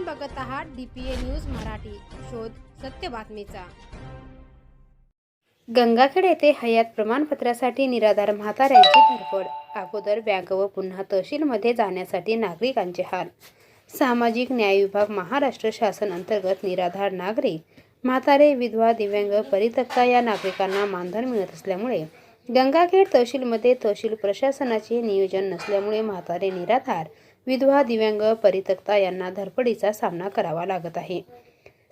आपण बघत आहात डीपीए न्यूज मराठी. शोध सत्य बातमीचा. गंगाखेड येथे हयात प्रमाणपत्रासाठी निराधार म्हाताऱ्यांची धडपड. अगोदर बँक व पुन्हा तहसीलमध्ये जाण्यासाठी नागरिकांचे हाल. सामाजिक न्याय विभाग महाराष्ट्र शासन अंतर्गत निराधार नागरिक. म्हातारे विधवा दिव्यांग परितक्ता या नागरिकांना मानधन मिळत असल्यामुळे गंगाखेड तहसीलमध्ये तहसील प्रशासनाचे नियोजन नसल्यामुळे म्हातारे निराधार विधवा दिव्यांग परित्यक्ता यांना धडपडीचा सामना करावा लागत आहे.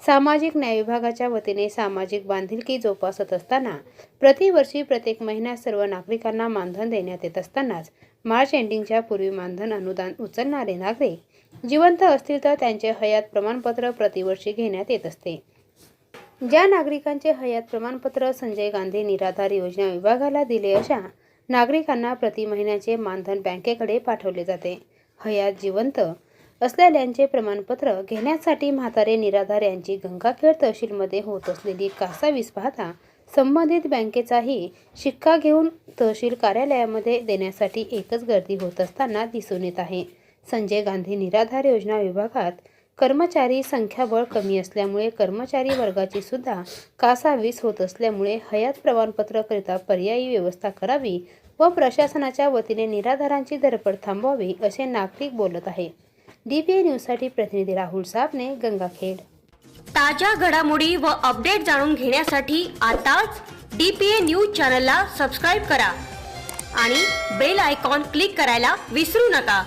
सामाजिक न्याय विभागाच्या वतीने सामाजिक बांधिलकी जोपासत असताना प्रतिवर्षी प्रत्येक महिन्यात सर्व नागरिकांना मानधन देण्यात येत असतानाच मार्च एंडिंगच्या पूर्वी मानधन अनुदान उचलणारे नागरिक जिवंत असतील तर त्यांचे हयात प्रमाणपत्र प्रतिवर्षी घेण्यात येत असते. ज्या नागरिकांचे हयात प्रमाणपत्र संजय गांधी निराधार योजना विभागाला दिले अशा नागरिकांना प्रति महिन्याचे मानधन बँकेकडे पाठवले जाते. हयात जिवंत असलेल्यांचे प्रमाणपत्र घेण्यासाठी म्हातारे निराधार यांची गंगाखेड तहसीलमध्ये होत असलेली कासावीस पाहता संबंधित बँकेचाही शिक्का घेऊन तहसील कार्यालयामध्ये देण्यासाठी एकच गर्दी होत असताना दिसून येत आहे. संजय गांधी निराधार योजना विभागात कर्मचारी संख्याबळ कमी असल्यामुळे कर्मचारी वर्गाची सुद्धा कासावीस होत असल्यामुळे हयात प्रमाणपत्राकरिता पर्यायी व्यवस्था करावी व प्रशासनाच्या वतीने निराधारांची धडपड थांबवावी असे नागरिक बोलत आहे. डीपीए न्यूजसाठी प्रतिनिधी राहुल साबने गंगाखेड. ताज्या घडामोडी व अपडेट जाणून घेण्यासाठी आताच डीपीए न्यूज चॅनलला सबस्क्राईब करा आणि बेल आयकॉन क्लिक करायला विसरू नका.